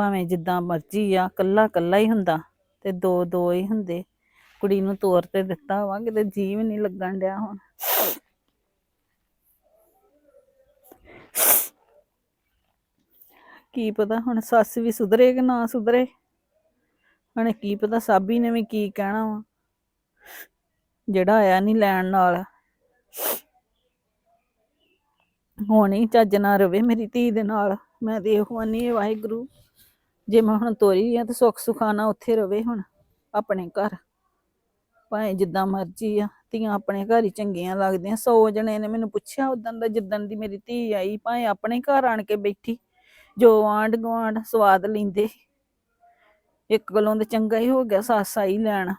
ਭਾਵੇਂ ਜਿੱਦਾਂ ਮਰਜ਼ੀ ਆ, ਕੱਲਾ ਕੱਲਾ ਹੀ ਹੁੰਦਾ ਤੇ ਦੋ ਦੋ ਹੀ ਹੁੰਦੇ। ਕੁੜੀ ਨੂੰ ਤੋਰ ਤੇ ਦਿੱਤਾ ਵਾ, ਕਿਤੇ ਜੀਵ ਵੀ ਨਹੀਂ ਲੱਗਣ ਡਿਆ ਹੁਣ। ਕੀ ਪਤਾ ਹੁਣ ਸੱਸ ਵੀ ਸੁਧਰੇ ਕਿ ਨਾ ਸੁਧਰੇ? ਹੁਣ ਕੀ ਪਤਾ ਸਾਬੀ ਨੇ ਵੀ ਕੀ ਕਹਿਣਾ ਵਾ? ਜਿਹੜਾ ਆਇਆ ਨਹੀਂ ਲੈਣ ਨਾਲ। ਹੁਣ ਹੀ ਚੱਜ ਨਾ ਰਵੇ ਮੇਰੀ ਧੀ ਦੇ ਨਾਲ। ਮੈਂ ਤੇ ਇਹੋ ਆਨੀ ਵਾਹਿਗੁਰੂ। ਜੇ ਮੈਂ ਹੁਣ ਤੋਰੀ ਆ ਤੇ ਸੁੱਖ ਸੁਖਾਨਾ ਉੱਥੇ ਰਵੇ ਹੁਣ ਆਪਣੇ ਘਰ। ਭਾਵੇਂ ਜਿੱਦਾਂ ਮਰਜ਼ੀ ਆ, ਧੀਆਂ ਆਪਣੇ ਘਰ ਹੀ ਚੰਗੀਆਂ ਲੱਗਦੀਆਂ। ਸੌ ਜਣੇ ਨੇ ਮੈਨੂੰ ਪੁੱਛਿਆ ਉਦੋਂ ਦਾ ਜਿੱਦਣ ਦੀ ਮੇਰੀ ਧੀ ਆਈ, ਭਾਵੇਂ ਆਪਣੇ ਘਰ ਆਣ ਕੇ ਬੈਠੀ, ਜੋ ਆਂਢ ਗੁਆਂਢ ਸਵਾਦ ਲੈਂਦੇ। ਇੱਕ ਗੱਲੋਂ ਤੇ ਚੰਗਾ ਹੀ ਹੋ ਗਿਆ ਸੱਸ ਆਈ ਲੈਣ।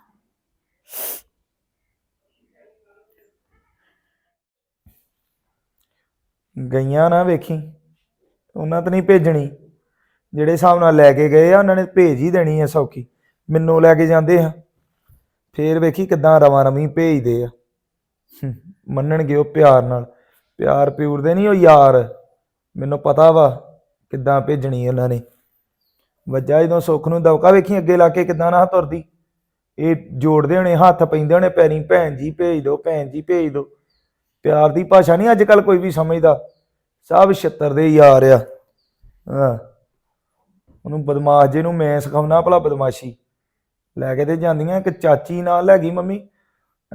ਗਈਆਂ ਨਾ ਵੇਖੀ, ਉਹਨਾਂ ਤੇ ਨਹੀਂ ਭੇਜਣੀ। ਜਿਹੜੇ ਹਿਸਾਬ ਨਾਲ ਲੈ ਕੇ ਗਏ ਆ, ਉਹਨਾਂ ਨੇ ਭੇਜ ਹੀ ਦੇਣੀ ਆ ਸੌਖੀ। ਮੈਨੂੰ ਲੈ ਕੇ ਜਾਂਦੇ ਆ। ਫੇਰ ਵੇਖੀ ਕਿਦਾਂ ਰਵਾਂ ਰਵੀ ਭੇਜਦੇ ਆ। ਮੰਨਣਗੇ ਉਹ ਪਿਆਰ ਨਾਲ। ਪਿਆਰ ਪਿਉਰ ਦੇ ਨਹੀਂ ਉਹ ਯਾਰ। ਮੈਨੂੰ ਪਤਾ ਵਾ ਕਿੱਦਾਂ ਭੇਜਣੀ ਉਹਨਾਂ ਨੇ। ਵੱਜਾ ਜਦੋਂ ਸੁੱਖ ਨੂੰ ਦਵਕਾ ਵੇਖੀ ਅੱਗੇ ਲਾ ਕੇ ਕਿਦਾਂ ਨਾ ਤੁਰਦੀ। ਇਹ ਜੋੜਦੇ ਹੋਣੇ, ਹੱਥ ਪੈਂਦੇ ਹੋਣੇ, ਪੈਰੀ ਭੈਣ ਜੀ ਭੇਜ ਦਿਓ ਭੈਣ ਜੀ ਭੇਜ ਦਿਓ ਪਿਆਰ ਦੀ ਭਾਸ਼ਾ ਨਹੀਂ ਅੱਜ ਕੱਲ ਕੋਈ ਵੀ ਸਮਝਦਾ। ਸਭ ਛਿੱਤਰ ਦੇ ਯਾਰ ਆ। ਹਾਂ। ਉਹਨੂੰ ਬਦਮਾਸ਼ ਜੇ ਨੂੰ ਮੈਂ ਸਿਖਾਉਣਾ ਭਲਾ ਬਦਮਾਸ਼ੀ। ਲੈ ਕੇ ਤੇ ਜਾਂਦੀਆਂ, ਇੱਕ ਚਾਚੀ ਨਾਲ ਲੈ ਗਈ ਮੰਮੀ।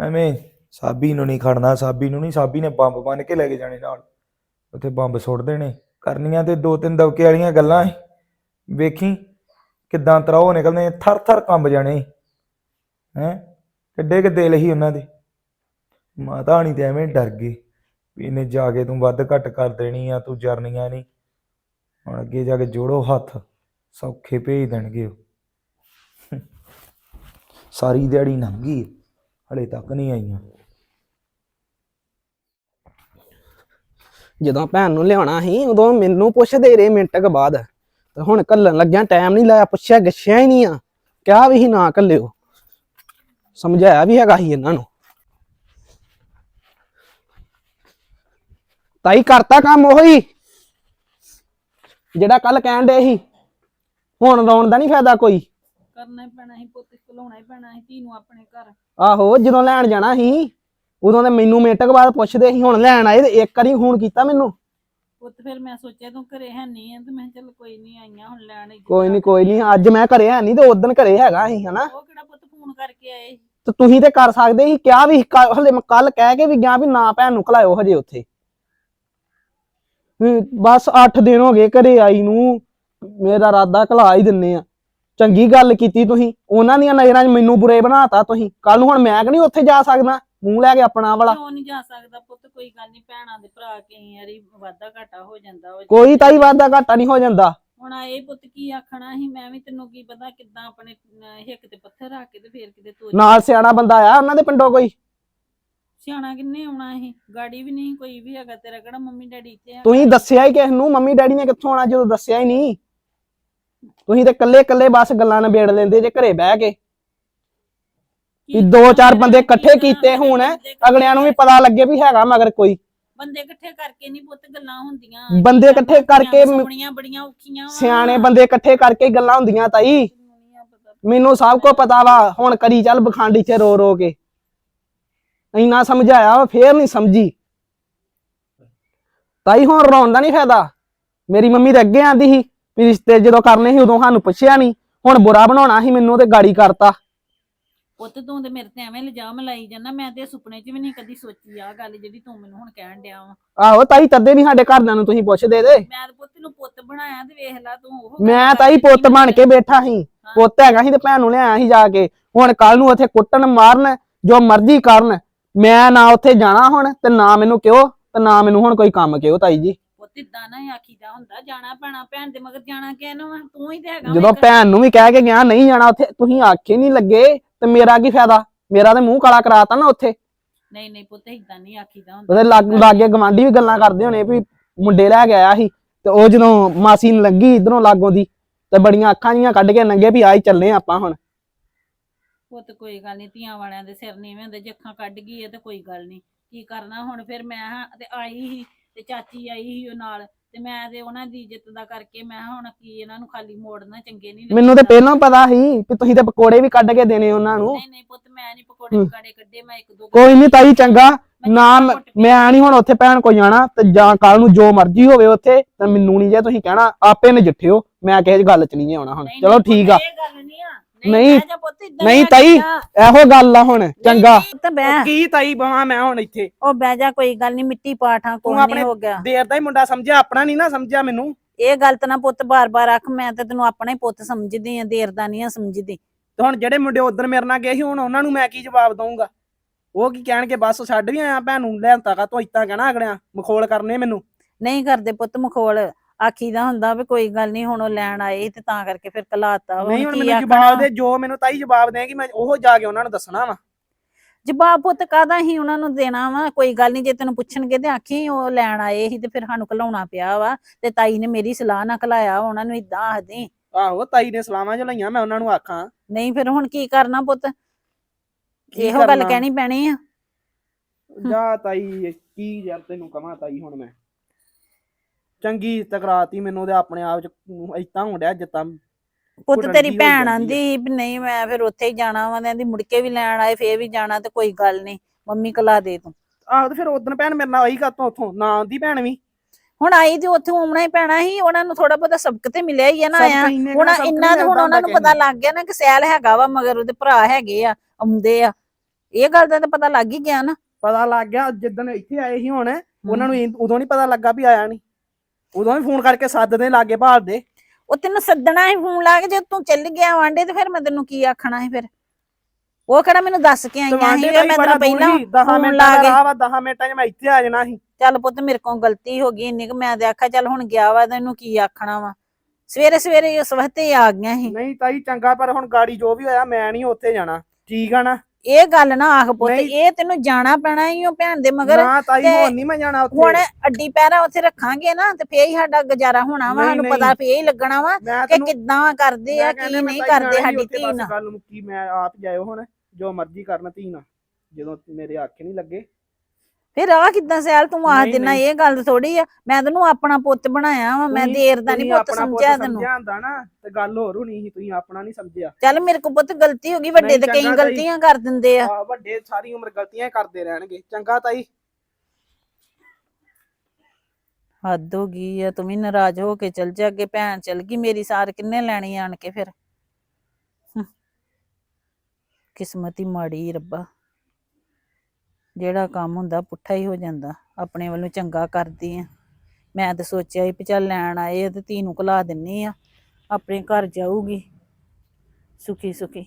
ਐਵੇਂ ਸਾਬੀ ਨੂੰ ਨਹੀਂ ਖੜਨਾ, ਸਾਬੀ ਨੂੰ ਨਹੀਂ, ਸਾਬੀ ਨੇ ਬੰਬ ਬੰਨ ਕੇ ਲੈ ਕੇ ਜਾਣੇ ਨਾਲ। ਉੱਥੇ ਬੰਬ ਸੁੱਟ ਦੇਣੇ। ਕਰਨੀਆਂ ਤੇ ਦੋ ਤਿੰਨ ਦਵਕੇ ਵਾਲੀਆਂ ਗੱਲਾਂ ਵੇਖੀ ਕਿਦਾਂ ਤਰਾਓ ਨਿਕਲਦੇ ਥਰ ਥਰ ਕੰਬ ਜਾਣੇ ਹੈ? ਕਿੱਡੇ ਕਿ ਦਿਲ ਹੀ ਉਹਨਾਂ ਦੇ। ਮਾਤਾ ਹਣੀ ਤੇ ਐਵੇਂ ਡਰ ਗਏ ਵੀ ਇਹਨੇ ਜਾ ਕੇ ਤੂੰ ਵੱਧ ਘੱਟ ਕਰ ਦੇਣੀ ਆ, ਤੂੰ ਜਰਨੀਆਂ ਨਹੀਂ। ਹੁਣ ਅੱਗੇ ਜਾ ਕੇ ਜੋੜੋ ਹੱਥ। ਸੌਖੇ ਭੇਜ ਦੇਣਗੇ ਉਹ। ਸਾਰੀ ਦਿਹਾੜੀ ਲੰਘ ਹਲੇ ਤੱਕ ਨਹੀਂ ਆਈਆਂ। ਜਦੋਂ ਭੈਣ ਨੂੰ ਲਿਆਉਣਾ ਸੀ, ਉਦੋਂ ਮੈਨੂੰ ਪੁੱਛਦੇ ਰਹੇ ਮਿੰਟ ਕੁ ਬਾਅਦ। ਤੇ ਹੁਣ ਕੱਲਣ ਲੱਗਿਆ ਟਾਈਮ ਨਹੀਂ ਲਾਇਆ, ਪੁੱਛਿਆ ਗੱਛਿਆ ਹੀ ਨਹੀਂ ਆ। ਕਿਹਾ ਵੀ ਸੀ ਨਾ ਕੱਲਿਓ ਸਮਝਾਇਆ ਵੀ ਹੈਗਾ ਸੀ ਇਹਨਾਂ ਨੂੰ। ਤਾਈ ਕਰਤਾ ਕੰਮ ਉਹੀ, ਜਿਹੜਾ ਕੱਲ ਕਹਿਣ ਦੇ ਸੀ। ਹੁਣ ਰੌਣ ਦਾ ਨਹੀਂ ਫਾਇਦਾ ਕੋਈ। ਕਰਨਾ ਹੀ ਪੈਣਾ ਸੀ ਪੁੱਤ ਘਲਾਉਣਾ ਹੀ ਪੈਣਾ ਸੀ ਧੀ ਨੂੰ ਆਪਣੇ ਘਰ। ਆਹੋ ਜਦੋਂ ਲੈਣ ਜਾਣਾ ਸੀ ਉਦੋਂ ਤੇ ਮੈਨੂੰ ਮਿੰਟ ਕੁ ਬਾਅਦ ਪੁੱਛਦੇ ਸੀ ਹੁਣ ਲੈਣ ਆਏ ਤੇ ਇੱਕ ਵਾਰੀ ਫੋਨ ਕੀਤਾ ਮੈਨੂੰ। ਪੁੱਤ ਫਿਰ ਮੈਂ ਸੋਚਿਆ ਤੂੰ ਘਰੇ ਹੈ ਨਹੀਂ ਆ ਤੇ ਮੈਂ ਕਿਹਾ ਚੱਲ ਕੋਈ ਨਹੀਂ ਆਈਆਂ ਹੁਣ ਲੈਣ ਇੱਥੇ ਕੋਈ ਨਹੀਂ ਜਾ ਕੋਈ ਨਹੀਂ ਅੱਜ ਮੈਂ ਘਰੇ ਹੈ ਨਹੀਂ ਤੇ ਉਦੋਂ ਘਰੇ ਹੈਗਾ ਸੀ ਹਨਾ? ਉਹ ਕਿਹੜਾ ਪੁੱਤ ਫੋਨ ਕਰਕੇ ਆਏ ਤੇ ਤੁਸੀਂ ਤੇ ਕਰ ਸਕਦੇ ਸੀ ਕਿਹਾ ਵੀ ਹਲੇ ਮੈਂ ਕੱਲ ਕਹਿ ਕੇ ਵੀ ਗਿਆ ਵੀ ਨਾ ਭੈਣ ਨੂੰ ਖਲਾਇਓ ਹਜੇ ਉੱਥੇ। ਬਸ 8 ਦਿਨ ਹੋ ਗਏ ਘਰੇ ਆਈ ਨੂੰ। ਮੇਰਾ ਰਾਦਾ ਖਲਾ ਹੀ ਦਿੰਨੇ ਆ। ਚੰਗੀ ਗੱਲ ਕੀਤੀ ਤੁਸੀਂ। ਉਹਨਾਂ ਦੀਆਂ ਨਜ਼ਰਾਂ 'ਚ ਮੈਨੂੰ ਬੁਰੇ ਬਣਾਤਾ ਤੁਸੀਂ। ਕੱਲ ਨੂੰ ਹੁਣ ਮੈਂ ਕਿ ਨਹੀਂ ਉੱਥੇ ਜਾ ਸਕਦਾ? ਮੂੰਹ ਲੈ ਕੇ ਆਪਣਾ ਵਾਲਾ। ਕਿਉਂ ਨਹੀਂ ਜਾ ਸਕਦਾ ਪੁੱਤ? ਕੋਈ ਗੱਲ ਨਹੀਂ ਭੈਣਾਂ ਦੇ ਭਰਾ ਕਈ ਵਾਰੀ ਵਾਧਾ ਘਾਟਾ ਹੋ ਜਾਂਦਾ ਵਾ। ਕੋਈ ਤਾਈ ਵਾਦਾ ਘਾਟਾ ਨਹੀਂ ਹੋ ਜਾਂਦਾ। ਹੁਣ ਇਹ ਪੁੱਤ ਕੀ ਆਖਣਾ ਸੀ ਮੈਂ ਵੀ ਤੈਨੂੰ ਕੀ ਪਤਾ ਕਿੱਦਾਂ ਆਪਣੇ ਹਿੱਕ ਤੇ ਪੱਥਰ ਰੱਖ ਕੇ ਤੇ ਫੇਰ ਕਿਤੇ ਤੋਰ ਨਾਲ ਸਿਆਣਾ ਬੰਦਾ ਆਇਆ ਉਹਨਾਂ ਦੇ ਪਿੰਡੋਂ ਕੋਈ? ਸਿਆਣਾ ਕਿੰਨੇ ਆਉਣਾ ਇਹ ਗਾੜੀ ਵੀ ਨਹੀਂ ਕੋਈ ਵੀ ਹੈਗਾ ਤੇਰਾ ਕਿਹੜਾ ਮੰਮੀ ਡੈਡੀ ਇੱਥੇ ਆ ਤੁਸੀਂ ਦੱਸਿਆ ਹੀ ਕਿਸ ਨੂੰ ਮੰਮੀ ਡੈਡੀ ਨੇ ਕਿੱਥੋਂ ਆਉਣਾ ਜਦੋਂ ਦੱਸਿਆ ਹੀ ਨਹੀਂ। ਤੁਸੀਂ ਤੇ ਕੱਲੇ ਕੱਲੇ ਬਸ ਗੱਲਾਂ ਨਿਬੇੜ ਲੈਂਦੇ ਜੇ ਘਰੇ ਬਹਿ ਕੇ। ਵੀ ਦੋ ਚਾਰ ਬੰਦੇ ਇਕੱਠੇ ਕੀਤੇ ਹੋਣ ਅਗਲਿਆਂ ਨੂੰ ਵੀ ਪਤਾ ਲੱਗੇ ਵੀ ਹੈਗਾ ਮਗਰ ਕੋਈ। ਬੰਦੇ ਇਕੱਠੇ ਕਰਕੇ ਨਹੀਂ ਪੁੱਤ ਗੱਲਾਂ ਹੁੰਦੀਆਂ। ਬੰਦੇ ਇਕੱਠੇ ਕਰਕੇ ਸੁਣੀਆਂ ਬੜੀਆਂ ਔਖੀਆਂ। ਸਿਆਣੇ ਬੰਦੇ ਇਕੱਠੇ ਕਰਕੇ ਗੱਲਾਂ ਹੁੰਦੀਆਂ ਤਾਈ। ਮੈਨੂੰ ਸਭ ਕੁਝ ਪਤਾ ਵਾ ਹੁਣ ਕਰੀ ਚੱਲ ਬਖੰਡੀ ਚ ਰੋ ਰੋ ਕੇ। ਇੰਨਾ ਸਮਝਾਇਆ ਫੇਰ ਨਹੀਂ ਸਮਝੀ। ਤਾਈ ਹੁਣ ਰੋਣ ਦਾ ਨਹੀਂ ਫਾਇਦਾ। ਮੇਰੀ ਮੰਮੀ ਤੇ ਅੱਗੇ ਆਂਦੀ ਸੀ। ਵੀ ਰਿਸ਼ਤੇ ਜਦੋਂ ਕਰਨੇ ਸੀ ਉਦੋਂ ਸਾਨੂੰ ਪੁੱਛਿਆ ਨਹੀਂ ਹੁਣ ਬੁਰਾ ਬਣਾਉਣਾ ਸੀ ਮੈਨੂੰ ਤੇ ਗਾੜੀ ਕਰਤਾ। ਪੁੱਤ ਤੂੰ ਤੇ ਮੇਰੇ ਤੇ ਐਵੇਂ ਇਲਜ਼ਾਮ ਲਾਈ ਜਾਂਦਾ ਮੈਂ ਤੇ ਸੁਪਨੇ 'ਚ ਵੀ ਨਹੀਂ ਕਦੀ ਸੋਚੀ ਆ ਗੱਲ ਜਿਹੜੀ ਤੂੰ ਮੈਨੂੰ ਹੁਣ ਕਹਿਣ ਡਿਆ ਵਾ। ਆਹੋ ਤਾਈ ਤੱਦੇ ਨਹੀਂ ਸਾਡੇ ਘਰਦਿਆਂ ਨੂੰ ਤੁਸੀਂ ਪੁੱਛਦੇ ਦੇ ਮੈਂ ਤੇ ਪੁੱਤ ਨੂੰ ਪੁੱਤ ਬਣਾਇਆ ਤੇ ਵੇਖ ਲੈ ਤੂੰ ਉਹ ਮੈਂ ਤਾਈ ਪੁੱਤ ਬਣ ਕੇ ਬੈਠਾ ਸੀ। ਪੁੱਤ ਹੈਗਾ ਸੀ ਤੇ ਭੈਣ ਨੂੰ ਲਿਆਇਆ ਸੀ ਜਾ ਕੇ। ਹੁਣ ਕੱਲ ਨੂੰ ਉੱਥੇ ਕੁੱਟਣ ਮਾਰਨ ਜੋ ਮਰਜ਼ੀ ਕਰਨ। ਮੈਂ ਨਾ ਉੱਥੇ ਜਾਣਾ ਹੁਣ ਤੇ ਨਾ ਮੈਨੂੰ ਕਿਉ ਤੇ ਨਾ ਮੈਨੂੰ ਹੁਣ ਕੋਈ ਕੰਮ ਕਿਉ ਤਾਈ ਜੀ। ਪੁੱਤ ਇਦਾਂ ਨਾ ਹੀ ਆਖੀਦਾ ਹੁੰਦਾ ਜਾਣਾ ਪੈਣਾ ਭੈਣ ਦੇ ਮਗਰ ਜਾਣਾ ਕਿਹਨੂੰ ਆ? ਤੂੰ ਹੀ ਤੇ ਹੈਗਾ ਵਾ ਜਦੋਂ ਇੱਕ। ਭੈਣ ਨੂੰ ਵੀ ਕਹਿ ਕੇ ਗਿਆ ਨਹੀਂ ਜਾਣਾ ਉੱਥੇ ਤੁਸੀਂ ਆਖੇ ਨਹੀਂ ਲੱਗੇ ਤੇ ਮੇਰਾ ਕੀ ਫਾਇਦਾ? ਮੇਰਾ ਤੇ ਮੂੰਹ ਕਾਲਾ ਕਰਾਤਾ ਨਾ ਉੱਥੇ। ਨਹੀਂ ਨਹੀਂ ਪੁੱਤ ਇਦਾਂ ਨਹੀਂ ਆਖੀਦਾ ਹੁੰਦਾ। ਉਹਦੇ ਲਾਗ ਲਾਗੇ ਗਵਾਂਢੀ ਵੀ ਗੱਲਾਂ ਕਰਦੇ ਹੋਣੇ ਵੀ ਮੁੰਡੇ ਲੈ ਕੇ ਆਇਆ ਸੀ ਤੇ ਉਹ ਜਦੋਂ ਮਾਸੀ ਨੂੰ ਲੱਗੀ ਇਧਰੋਂ ਲਾਗੋਂ ਦੀ ਤੇ ਬੜੀਆਂ ਅੱਖਾਂ ਜੀਆਂ ਕੱਢ ਕੇ ਨੰਗੇ ਵੀ ਆਈ ਚੱਲੇ ਆਪਾਂ ਹੁਣ। ਪੁੱਤ ਕੋਈ ਗੱਲ ਨਹੀਂ ਧੀਆਂ ਵਾਲਿਆਂ ਦੇ ਸਿਰ ਨੀਵੇਂ ਹੁੰਦੇ ਜੇ ਅੱਖਾਂ ਕੱਢ ਗਈ ਹੈ ਤੇ ਕੋਈ ਗੱਲ ਨਹੀਂ। ਕੀ ਕਰਨਾ ਹੁਣ? ਫਿਰ ਮੈਂ ਹਾਂ ਤੇ ਆਈ ਸੀ। ਤੇ ਚਾਚੀ ਆਈ ਸੀ ਉਹ ਨਾਲ ਤੇ ਮੈਂ ਤੇ ਉਹਨਾਂ ਦੀ ਇੱਜ਼ਤ ਦਾ ਕਰਕੇ ਮੈਂ ਕਿਹਾ ਹੁਣ ਕੀ ਇਹਨਾਂ ਨੂੰ ਖਾਲੀ ਮੋੜਨਾ ਚੰਗੇ ਨਹੀਂ ਮੈਨੂੰ ਤੇ ਪਹਿਲਾਂ ਪਤਾ ਸੀ ਵੀ ਤੁਸੀਂ ਤੇ ਪਕੌੜੇ ਵੀ ਕੱਢ ਕੇ ਦੇਣੇ ਉਹਨਾਂ ਨੂੰ। ਨਹੀਂ ਨਹੀਂ ਪੁੱਤ ਮੈਂ ਨਹੀਂ ਪਕੌੜੇ ਹੂੰ। ਪਕਾੜੇ ਕੱਢੇ ਮੈਂ ਇੱਕ ਦੋ ਕੋਈ ਨਹੀਂ ਤਾਈ ਚੰਗਾ ਮੈਂ ਨਾ ਮੈਂ- ਘੁੱਟ ਪੀ- ਮੈਂ ਨਹੀਂ ਹੁਣ ਉੱਥੇ ਭੈਣ ਕੋ ਜਾਣਾ ਤੇ ਜਾਂ ਕੱਲ ਨੂੰ ਜੋ ਮਰਜ਼ੀ ਹੋਵੇ ਉੱਥੇ ਤੇ ਮੈਨੂੰ ਨਹੀਂ ਜੇ ਤੁਸੀਂ ਕਹਿਣਾ ਆਪੇ ਨਜਿੱਠਿਓ ਮੈਂ ਕਿਸੇ ਗੱਲ 'ਚ ਨਹੀਂ ਆਉਣਾ ਹੁਣ। ਨਹੀਂ, ਚਲੋ ਨਹੀਂ ਠੀਕ ਪੁੱਤ, ਆ। ਇਹ ਗੱਲ ਨਹੀਂ ਆ। ਨਹੀਂ, ਜਾ ਪੁੱਤ, ਨਹੀਂ ਤਾਈ। ਇਹੋ ਗੱਲ ਆ ਹੁਣ ਚੰਗਾ। ਬਹਿ। ਕੀ ਤਾਈ ਬਵਾਂ ਮੈਂ ਹੁਣ ਇੱਥੇ? ਉਹ ਬਹਿ ਜਾ ਕੋਈ ਗੱਲ ਨਹੀਂ ਮਿੱਟੀ ਪਾਠਾਂ ਕੋਈ ਆਪਣੇ- ਨਹੀਂ ਹੋ ਗਿਆ। ਦੇਰ ਦਾ ਹੀ ਮੁੰਡਾ ਸਮਝਿਆ ਆਪਣਾ ਨਹੀਂ ਨਾ ਸਮਝਿਆ ਮੈਨੂੰ। ਇਹ ਗੱਲ ਤਾਂ ਨਾ ਪੁੱਤ ਬਾਰ-ਬਾਰ ਆਖ ਮੈਂ ਤਾਂ ਤੈਨੂੰ ਆਪਣਾ ਹੀ ਪੁੱਤ ਸਮਝਦੀ ਆ ਦੇਰ ਦਾ ਨਹੀਂ ਆ ਸਮਝਦੀ। ਤੇ ਹੁਣ ਜਿਹੜੇ ਮੁੰਡੇ ਉਧਰ ਮੇਰੇ ਨਾਲ ਗਏ ਸੀ ਹੁਣ ਉਹਨਾਂ ਨੂੰ ਮੈਂ ਕੀ ਜਵਾਬ ਦਊਂਗਾ? ਉਹ ਕੀ ਕਹਿਣਗੇ ਬਸ ਛੱਡ ਵੀ ਆਇਆ ਭੈਣ ਨੂੰ ਲੈਣ ਤੱਕ ਤੂੰ ਇਤਾਂ ਕਹਿਣਾ ਅਗਲਿਆਂ ਮਖੌਲ ਕਰਨੇ ਮੈਨੂੰ। ਨਹੀਂ ਕਰਦੇ ਪੁੱਤ ਮਖੌਲ। ਆਖੀ ਦਾ ਹੁੰਦਾ ਵੀ ਕੋਈ ਗੱਲ ਨਹੀਂ ਹੁਣ ਉਹ ਲੈਣ ਆਏ ਤੇ ਤਾਂ ਕਰਕੇ ਫਿਰ ਕਲਾਤਾ ਨਹੀਂ ਹੁਣ ਮੈਨੂੰ ਜਵਾਬ ਦੇ ਜੋ ਮੈਨੂੰ ਤਾਈ ਜਵਾਬ ਦੇਗੀ ਮੈਂ ਉਹ ਜਾ ਕੇ ਉਹਨਾਂ ਨੂੰ ਦੱਸਣਾ ਵਾ। ਜਵਾਬ ਪੁੱਤ ਕਾਦਾ ਹੀ ਉਹਨਾਂ ਨੂੰ ਦੇਣਾ ਵਾ? ਕੋਈ ਗੱਲ ਨਹੀਂ ਜੇ ਤੈਨੂੰ ਪੁੱਛਣਗੇ ਤੇ ਆਖੀ ਉਹ ਲੈਣ ਆਏ ਸੀ ਤੇ ਫਿਰ ਸਾਨੂੰ ਘਲਾਉਣਾ ਪਿਆ ਵਾ ਤੇ ਤਾਈ ਨੇ ਮੇਰੀ ਸਲਾਹ ਨਾਲ ਘਲਾਇਆ ਉਹਨਾਂ ਨੂੰ ਇਦਾਂ ਆਖਦੀ। ਆਹੋ ਤਾਈ ਨੇ ਸਲਾਮਾਂ ਚ ਲਈਆਂ ਮੈਂ ਉਹਨਾਂ ਨੂੰ ਆਖਾਂ। ਨਹੀਂ ਫਿਰ ਹੁਣ ਕੀ ਕਰਨਾ ਪੁੱਤ? ਇਹੋ ਗੱਲ? ਕਹਿਣੀ ਪੈਣੀ ਆ। ਜਾ ਤਾਈ ਕੀ ਯਾਰ ਤੈਨੂੰ ਕਵਾਂ ਤਾਈ ਹੁਣ ਮੈਂ। ਚੰਗੀ ਤਕਰਾਤੀ ਮੈਨੂੰ ਉਹਦੇ ਆਪਣੇ ਆਪ ਚ ਇਤਾਂ ਹੁੰਦਿਆ ਜਿੱਤਾਂ ਪੁੱਤ ਘੁਟਣ ਤੇਰੀ ਹੋਈ ਭੈਣ ਜਾਂਦੀ ਆ। ਆਂਦੀ ਵੀ ਨਹੀਂ ਮੈਂ ਫਿਰ ਉੱਥੇ ਹੀ ਜਾਣਾ ਵਾ ਕਹਿੰਦੀ ਮੁੜ ਕੇ ਵੀ ਲੈਣ ਆਏ ਫੇਰ ਵੀ ਜਾਣਾ ਤੇ ਕੋਈ ਗੱਲ ਨਹੀਂ ਮੰਮੀ ਕਲਾ ਦੇ ਤੂੰ। ਆਹੋ ਤੇ ਫਿਰ ਉਦੋਂ ਭੈਣ ਮੇਰੇ ਨਾਲ ਆਈ ਕਾਤੋਂ ਉੱਥੋਂ ਨਾ ਆਂਦੀ ਭੈਣ ਵੀ। ਹੁਣ ਆਈ ਤੇ ਉੱਥੇ ਆਉਣਾ ਹੀ ਪੈਣਾ ਸੀ ਉਹਨਾਂ ਨੂੰ ਥੋੜਾ ਬਹੁਤਾ ਸਬਕ ਤੇ ਮਿਲਿਆ ਹੀ ਆ ਨਾ ਸਬਕ ਆਇਆ। ਇੰਨੇ ਕੁ ਹੁਣ ਸਬਕ ਇੰਨਾ ਨੀ ਤੇ ਹੁਣ ਉਹਨਾਂ ਨੂੰ ਹੁੰਦਾ ਪਤਾ ਲੱਗ ਗਿਆ ਨਾ ਕਿ ਸੈਲ ਹੈਗਾ ਵਾ ਮਗਰ ਉਹਦੇ ਭਰਾ ਹੈਗੇ ਆ ਆਉਂਦੇ ਆ। ਇਹ ਗੱਲ ਦਾ ਤਾਂ ਪਤਾ ਲੱਗ ਹੀ ਗਿਆ ਨਾ। ਪਤਾ ਲੱਗ ਗਿਆ ਜਿੱਦਣ ਇੱਥੇ ਆਏ ਸੀ ਹੁਣ ਉਹਨਾਂ ਨੂੰ ਇਹ- ਉਦੋਂ ਨਹੀਂ ਪਤਾ ਲੱਗਾ ਵੀ ਆਇਆ ਨਹੀਂ। ਉਦੋਂ ਵੀ ਫੋਨ ਕਰਕੇ ਸੱਦਦੇ ਲਾਗੇ ਭਾਲ ਦੇ ਉਹ ਤੈਨੂੰ ਸੱਦਣਾ ਹੀ ਫੋਨ ਲਾ ਕੇ ਜੇ ਤੂੰ ਚੱਲ ਗਿਆ ਵਾਂਡੇ ਤੇ ਫਿਰ ਮੈਂ ਤੈਨੂੰ ਕੀ ਆਖਣਾ ਸੀ ਫਿਰ? ਉਹ ਕਿਹੜਾ ਮੈਨੂੰ ਦੱਸ ਕੇ ਆਈਆਂ ਸੀ ਹੀ ਮੈਂ ਤੈਨੂੰ ਪਹਿਲਾਂ 10 ਫੋਨ ਮਿੰਟਾਂ ਲਾ ਕੇ ਰਾਹ ਵਾ 10 ਮਿੰਟਾਂ 'ਚ ਮੈਂ ਇੱਥੇ ਆ ਜਾਣਾ ਸੀ। ਚੱਲ ਪੁੱਤ ਮੇਰੇ ਕੋਲ ਗਲਤੀ ਹੋ ਗਈ ਇੰਨੀ ਕਿ ਮੈਂ ਤੇ ਆਖਿਆ ਚੱਲ ਹੁਣ ਗਿਆ ਵਾ ਤੈਨੂੰ ਕੀ ਆਖਣਾ ਵਾ? ਸਵੇਰੇ ਸਵੇਰੇ ਉਸ ਵਕਤੇ ਆ ਗਈਆਂ ਸੀ। ਨਹੀਂ ਤਾਈ ਚੰਗਾ ਪਰ ਹੁਣ ਗਾੜੀ ਜੋ ਵੀ ਹੋਇਆ ਮੈਂ ਨਹੀਂ ਉੱਥੇ ਜਾਣਾ। ਠੀਕ ਆ ਨਾ? ਇਹ ਗੱਲ ਨਾ ਆਖ ਪੁੱਤ ਨਹੀਂ। ਇਹ ਤੈਨੂੰ ਜਾਣਾ ਪੈਣਾ ਹੀ ਉਹ ਭੈਣ ਦੇ ਮਗਰ ਨਾ ਤਾਈ ਤੇ ਹੁਣ ਨਹੀਂ ਮੈਂ ਜਾਣਾ ਉੱਥੇ ਹੁਣ ਅੱਡੀ ਪੈਰਾ ਉੱਥੇ ਰੱਖਾਂਗੇ ਨਾ ਤੇ ਫੇਰ ਹੀ ਸਾਡਾ ਗੁਜ਼ਾਰਾ ਹੋਣਾ ਵਾ ਨਹੀਂ, ਸਾਨੂੰ ਨਹੀਂ। ਪਤਾ ਫੇਰ ਹੀ ਲੱਗਣਾ ਵਾ ਮੈਂ ਕਿ ਤੈਨੂੰ ਕਿੱਦਾਂ ਕਰਦੇ ਆ ਮੈਂ ਕੀ ਕਹਿੰਦਾ ਮੈਂ ਨਹੀਂ ਤਾਈ ਕਰਦੇ ਜਾਣਾ ਹੀ ਸਾਡੀ ਉੱਥੇ ਧੀ ਬਸ ਨਾਲ ਗੱਲ ਮੁੱਕੀ ਮੈਂ ਆਪ ਜਾਇਓ ਹੁਣ ਜੋ ਮਰਜ਼ੀ ਕਰਨ ਧੀ ਨਾਲ ਜਦੋਂ ਮੇਰੇ ਆਖੇ ਨਹੀਂ ਲੱਗੇ ਫਿਰ ਆ ਕਿੱਦਾਂ ਸਿਆਲ ਤੂੰ ਆਖ ਨਹੀਂ, ਦਿਨਾ ਨਹੀਂ। ਇਹ ਗੱਲ ਥੋੜੀ ਆ। ਮੈਂ ਤੈਨੂੰ ਆਪਣਾ ਪੁੱਤ ਬਣਾਇਆ ਵਾ ਮੈਂ ਤੁਸੀਂ- ਦੇਰ ਦਾ ਨਹੀਂ ਤੁਸੀਂ ਪੁੱਤ ਆਪਣਾ ਸਮਝਿਆ ਤੈਨੂੰ। ਸਮਝਿਆ ਹੁੰਦਾ ਨਾ ਤੇ ਗੱਲ ਹੋਰ ਹੋਣੀ ਸੀ ਤੁਸੀਂ ਆਪਣਾ ਨਹੀਂ ਸਮਝਿਆ। ਚੱਲ ਮੇਰੇ ਕੋ ਪੁੱਤ ਗਲਤੀ ਹੋ ਗਈ ਵੱਡੇ ਨਹੀਂ, ਤੇ ਕਈ ਚੰਗਾ ਤਾਈ। ਗਲਤੀਆਂ ਕਰ ਦਿੰਦੇ ਆ। ਆ ਵੱਡੇ ਸਾਰੀ ਉਮਰ ਗਲਤੀਆਂ ਹੀ ਕਰਦੇ ਰਹਿਣਗੇ। ਚੰਗਾ ਤਾਈ। ਹੱਦ ਹੋ ਗਈ ਆ ਤੂੰ ਵੀ ਨਾਰਾਜ਼ ਹੋ ਕੇ ਚਲ ਜਾ ਅੱਗੇ ਭੈਣ ਚਲ ਗਈ ਮੇਰੀ ਸਾਰ ਕਿੰਨੇ ਲੈਣੀ ਆਣ ਕੇ ਫਿਰ। ਹਮ। ਕਿਸਮਤ ਹੀ ਮਾੜੀ ਰੱਬਾ। ਜਿਹੜਾ ਕੰਮ ਹੁੰਦਾ ਪੁੱਠਾ ਹੀ ਹੋ ਜਾਂਦਾ ਆਪਣੇ ਵੱਲੋਂ ਚੰਗਾ ਕਰਦੀ ਆ। ਮੈਂ ਤਾਂ ਸੋਚਿਆ ਸੀ ਵੀ ਚੱਲ ਲੈਣ ਆਏ ਆ ਤੇ ਧੀ ਨੂੰ ਘਲਾ ਦਿੰਨੀ ਆ ਆਪਣੇ ਘਰ ਜਾਊਗੀ। ਸੁਖੀ ਸੁਖੀ।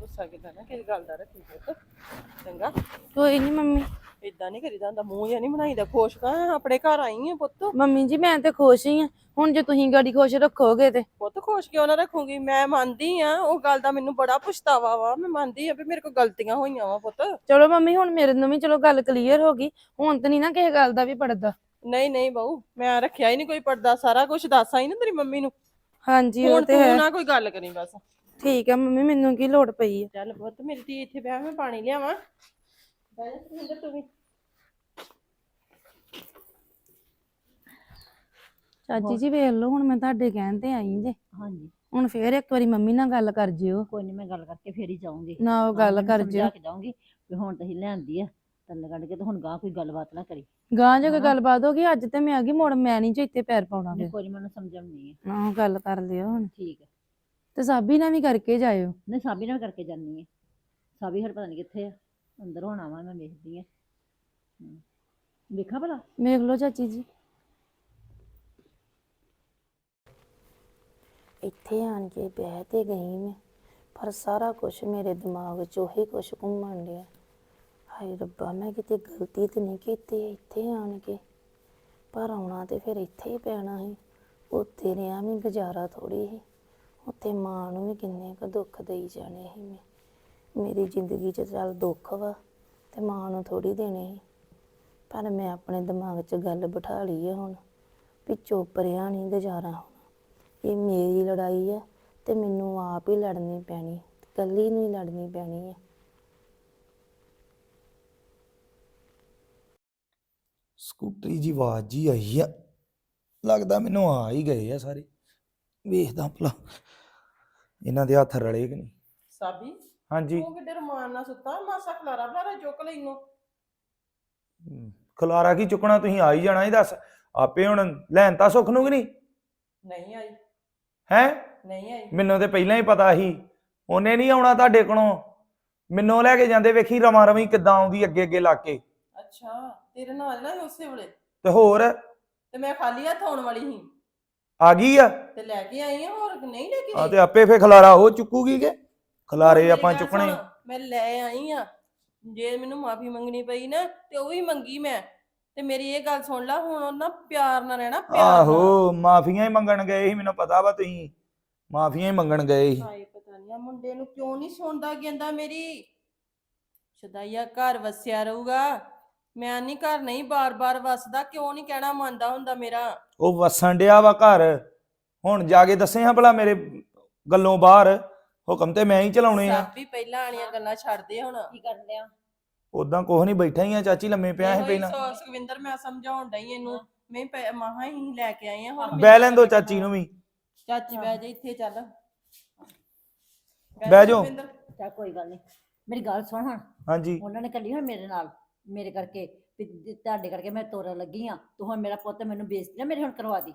ਗੁੱਸਾ ਕਿਦਾਂ ਨਾ ਕਿਸ ਗੱਲ ਦਾ ਰੱਖੀ ਪੁੱਤ। ਚੰਗਾ। ਕੋਈ ਨਹੀਂ ਮੰਮੀ। ਇਦਾਂ ਨਹੀਂ ਕਰੀਦਾ ਹੁੰਦਾ ਮੂੰਹ ਜਾਂ ਨਹੀਂ ਬਣਾਈਦਾ ਖੁਸ਼ ਕਾ ਆਪਣੇ ਘਰ ਆਈ ਆ ਪੁੱਤ। ਮੰਮੀ ਜੀ ਮੈਂ ਤੇ ਖੁਸ਼ ਹੀ ਆ। ਹੁਣ ਜੇ ਤੁਸੀਂ ਗਾੜੀ ਖੁਸ਼ ਰੱਖੋਗੇ ਤੇ। ਪੁੱਤ ਖੁਸ਼ ਕਿਉਂ ਨਾ ਰੱਖੂਗੀ? ਮੈਂ ਮੰਨਦੀ ਆ ਉਹ ਗੱਲ ਦਾ ਮੈਨੂੰ ਬੜਾ ਪਛਤਾਵਾ ਵਾ। ਮੈਂ ਮੰਨਦੀ ਆ ਵੀ ਮੇਰੇ ਕੋਲ ਗਲਤੀਆਂ ਹੋਈਆਂ ਵਾ ਪੁੱਤ। ਚਲੋ ਮੰਮੀ ਹੁਣ ਮੇਰੇ ਨੂੰ ਵੀ ਚਲੋ ਗੱਲ ਕਲੀਅਰ ਹੋ ਗਈ। ਹੁਣ ਤਾਂ ਨਹੀਂ ਨਾ ਕਿਸੇ ਗੱਲ ਦਾ ਵੀ ਪੜਦਾ ਨਹੀਂ ਨਹੀਂ ਬਾਊ ਮੈਂ ਰੱਖਿਆ ਹੀ ਨਹੀਂ ਕੋਈ ਪਰਦਾ ਸਾਰਾ ਕੁਝ ਦੱਸਾਂ ਹੀ ਨਾ ਤੇਰੀ ਮੰਮੀ ਨੂੰ। ਹਾਂਜੀ ਉਹ ਹੁਣ ਤੇ ਤੂੰ ਹੈ। ਨਾ ਕੋਈ ਗੱਲ ਕਰੀ ਬਸ। ਠੀਕ ਹੈ ਮੰਮੀ ਮੈਨੂੰ ਕੀ ਲੋੜ ਪਈ ਹੈ ਚੱਲ ਪੁੱਤ ਮੇਰੀ ਧੀ ਇੱਥੇ ਬਹਿ ਮੈਂ ਪਾਣੀ ਲਿਆਵਾਂ। ਚਾਚੀ ਜੀ ਵੇਖ ਲਓ ਹੁਣ ਮੈਂ ਤੁਹਾਡੇ ਕਹਿਣ ਤੇ ਆਈ ਜੇ। ਹਾਂਜੀ। ਹੁਣ ਫੇਰ ਇੱਕ ਵਾਰੀ ਮੰਮੀ ਨਾਲ ਗੱਲ ਕਰ ਜਿਓ। ਕੋਈ ਨਹੀਂ ਮੈਂ ਗੱਲ ਕਰਕੇ ਫੇਰ ਹੀ ਜਾਊਂਗੀ। ਨਾ ਉਹ ਗੱਲ ਕਰ ਜਿਓ। ਕੇ ਜਾਊਂਗੀ ਵੀ ਹੁਣ ਤੁਸੀਂ ਲਿਆਂਦੀ ਆ ਤੱਲ ਕੱਢ ਕੇ ਤੇ ਹੁਣ ਗਾਂ ਕੋਈ ਗੱਲਬਾਤ ਨਾ ਕਰੀ। ਗਾਂ ਜੇ ਕੋਈ। ਗੱਲਬਾਤ ਹੋ ਗਈ ਅੱਜ ਤੇ ਮੈਂ ਆ ਗਈ ਮੁੜ ਮੈਂ ਨਹੀਂ ਜੇ ਇੱਥੇ ਪੈਰ ਪਾਉਣਾ ਫਿਰ। ਕੋਈ ਮੈਨੂੰ ਸਮਝਾਉਣੀ ਹੈ ਨਾ ਗੱਲ ਕਰ ਲਿਓ ਹੁਣ। ਠੀਕ ਹੈ ਤੇ ਸਾਬੀ ਨਾਲ ਵੀ ਕਰਕੇ ਜਾਇਓ। ਨਹੀਂ ਸਾਬੀ ਨਾਲ ਕਰਕੇ ਜਾਨੀ ਹੈ ਸਾਬੀ ਹਰ ਪਤਾ ਨਹੀਂ ਕਿੱਥੇ ਆ। ਅੰਦਰ ਹੋਣਾ ਵਾ ਮੈਂ ਵੇਖਦੀ ਆ। ਵੇਖਾਂ ਭਲਾ? ਵੇਖ ਲਓ ਚਾਚੀ ਜੀ। ਇੱਥੇ ਆਣ ਕੇ ਬਹਿ ਤੇ ਗਈ ਮੈਂ ਪਰ ਸਾਰਾ ਕੁਝ ਮੇਰੇ ਦਿਮਾਗ 'ਚ ਉਹੀ ਕੁਝ ਘੁੰਮਣ ਡਿਆ। ਹਾਏ ਰੱਬਾ ਮੈਂ ਕਿਤੇ ਗਲਤੀ ਤੇ ਨਹੀਂ ਕੀਤੀ ਇੱਥੇ ਆਣ ਕੇ। ਪਰ ਆਉਣਾ ਤੇ ਫਿਰ ਇੱਥੇ ਹੀ ਪੈਣਾ ਸੀ। ਉੱਥੇ ਰਿਆਂ ਵੀ ਗੁਜ਼ਾਰਾ ਥੋੜੀ ਸੀ। ਉੱਥੇ ਮਾਂ ਨੂੰ ਵੀ ਕਿੰਨੇ ਕੁ ਦੁੱਖ ਦੇਈ ਜਾਣੇ ਸੀ ਮੈਂ। ਮੇਰੀ ਜ਼ਿੰਦਗੀ 'ਚ ਚੱਲ ਦੁੱਖ ਵਾ ਤੇ ਮਾਂ ਨੂੰ ਥੋੜੀ ਦੇਣੇ ਸੀ। ਪਰ ਮੈਂ ਆਪਣੇ ਦਿਮਾਗ 'ਚ ਗੱਲ ਬਿਠਾ ਲਈ ਹੈ ਹੁਣ ਵੀ ਚੁੱਪ ਰਿਆ ਨਹੀਂ ਗੁਜ਼ਾਰਾ ਹੋਣਾ। ਇਹ ਮੇਰੀ ਲੜਾਈ ਆ ਤੇ ਮੈਨੂੰ ਆਪ ਹੀ ਲੜਨੀ ਪੈਣੀ ਕੱਲੀ ਨੂੰ ਹੀ ਲੜਨੀ ਪੈਣੀ ਹੈ ਸਕੂਟਰੀ ਜੀ ਆਵਾਜ਼ ਜੀ ਆਈ ਆ ਲੱਗਦਾ ਮੈਨੂੰ ਆ ਹੀ ਗਏ ਆ ਸਾਰੇ। ਵੇਖਦਾ ਭਲਾ ਇਹਨਾਂ ਦੇ ਹੱਥ ਰਲੇ ਕਿ ਨਹੀਂ? ਸਾਬੀ? ਹਾਂਜੀ। ਤੂੰ ਕਿੱਡੇ ਰਮਾਨ ਨਾਲ ਸੁੱਤਾ ਮਾਸਾ ਖਲਾਰਾ ਖਲਾਰਾ ਚੁੱਕ ਲੈਨੂੰ ਖਲਾਰਾ ਕੀ ਚੁੱਕਣਾ ਤੁਸੀਂ ਆ ਹੀ ਜਾਣਾ ਹੀ ਦੱਸ। ਆਪੇ ਹੁਣ ਲੈਣ ਤਾਂ ਸੁੱਖ ਨੂੰ ਕਿ ਨਹੀਂ? ਨਹੀਂ ਆਈ। ਹੈ? ਨਹੀਂ ਆਈ। ਮੈਨੂੰ ਤੇ ਪਹਿਲਾਂ ਹੀ ਪਤਾ ਸੀ। ਉਹਨੇ ਨਹੀਂ ਆਉਣਾ ਤੁਹਾਡੇ ਕੋਲੋਂ। ਮੈਨੂੰ ਲੈ ਕੇ ਜਾਂਦੇ ਵੇਖੀ ਰਮਾ ਰਵੀ ਕਿੱਦਾਂ ਆਉਂਦੀ ਅੱਗੇ ਅੱਗੇ ਲਾ ਕੇ। ਅੱਛਾ ਤੇਰੇ ਨਾਲ ਨਾ ਉਸੇ ਵੇਲੇ। ਤੇ ਹੋਰ? ਤੇ ਮੈਂ ਖਾਲੀ ਹੱਥ ਆਉਣ ਵਾਲੀ ਸੀ। ਆ ਗਈ ਆ? ਤੇ ਲੈ ਕੇ ਆਈ ਆ ਹੋਰ ਨਹੀਂ ਲੈ ਕੇ ਆ ਤੇ ਆਪੇ ਫੇ ਖਲਾਰਾ ਉਹ ਚੁੱਕੂਗੀ ਕਿ? ਖਲਾਰੇ ਮੇਰੀ ਆਪਾਂ ਗੱਲ ਚੁੱਕਣੇ। ਸੁਣ, ਮੈਂ ਲੈ ਆਈ ਆ। ਜੇ ਮੈਨੂੰ ਮਾਫੀ ਮੰਗਣੀ ਪਈ ਨਾ ਤੇ ਉਹ ਵੀ ਮੰਗੀ ਮੈਂ। ਤੇ ਮੇਰੀ ਇਹ ਗੱਲ ਸੁਣ ਲੈ ਹੁਣ ਉਹਨਾਂ ਪਿਆਰ ਨਾਲ ਰਹਿਣਾ ਪਿਆਰ ਨਾਲ। ਆਹੋ ਮਾਫੀਆਂ ਹੀ ਮੰਗਣ ਗਏ ਸੀ ਮੈਨੂੰ ਪਤਾ ਵਾ ਤੁਸੀਂ। ਮਾਫੀਆਂ ਹੀ ਮੰਗਣ ਗਏ ਸੀ। ਹਾਏ ਪਤਾ ਨਹੀਂ ਆ ਮੁੰਡੇ ਨੂੰ ਕਿਉਂ ਨਹੀਂ ਸੁਣਦਾ ਕਹਿੰਦਾ ਮੇਰੀ। ਸ਼ਦਾਈਆ ਘਰ ਵਸਿਆ ਰਹੂਗਾ। ਮੈਂ ਨਹੀਂ ਘਰ ਨਹੀਂ ਬਾਰ-ਬਾਰ ਵਸਦਾ ਕਿਉਂ ਨਹੀਂ ਕਹਿਣਾ ਮੰਨਦਾ ਹੁੰਦਾ ਮੇਰਾ। ਉਹ ਵਸਣ ਡਿਆ ਵਾ ਘਰ। ਹੁਣ ਜਾ ਕੇ ਦੱਸੇ ਹਾਂ ਭਲਾ ਮੇਰੇ ਗੱਲੋਂ ਬਾਹਰ। ਹੁਕਮ ਤੇ ਮੈਂ ਹੀ ਚਲਾਉਣੇ ਆ। ਸਭ ਵੀ ਪਹਿਲਾਂ ਵਾਲੀਆਂ ਗੱਲਾਂ ਛੱਡ ਦੇ ਹੁਣ। ਕੀ ਕਰਨ ਡਿਆ ਉਦਾਂ ਕੁਛ ਨਹੀਂ ਬੈਠਾ ਹੀ ਆ ਚਾਚੀ ਲੰਮੇ ਪਿਆ ਸੀ ਪਹਿਲਾਂ। ਸੋ- ਸੁਖਵਿੰਦਰ ਮੈਂ ਸਮਝਾਉਣ ਡਈ ਇਹਨੂੰ ਮੈਂ ਪੈ- ਮਹਾਂ ਹੀ ਲੈ ਕੇ ਆਈ ਆ ਹੁਣ ਬਹਿ ਲੈਣ ਦੋ ਚਾਚੀ ਨੂੰ ਵੀ। ਚਾਚੀ ਬਹਿ ਜਾ ਇੱਥੇ ਚੱਲ। ਬਹਿ ਜਾਓ। ਸੁਖਵਿੰਦਰ। ਚੱਲ ਕੋਈ ਗੱਲ ਨਹੀਂ ਮੇਰੀ ਗੱਲ ਸੁਣ ਹੁਣ। ਹਾਂਜੀ। ਉਹਨਾਂ ਨੇ ਕੱਲੀ ਹੁਣ ਮੇਰੇ ਨਾਲ ਮੇਰੇ ਕਰਕੇ ਵੀ ਜ- ਤੁਹਾਡੇ ਕਰਕੇ ਮੈਂ ਤੋਰਨ ਲੱਗੀ ਆ। ਤੂੰ ਹੁਣ ਮੇਰਾ ਪੁੱਤ ਮੈਨੂੰ ਬੇਇੱਜ਼ਤੀ ਨਾ ਮੇਰੇ ਹੁਣ ਕਰਵਾ ਦੀ।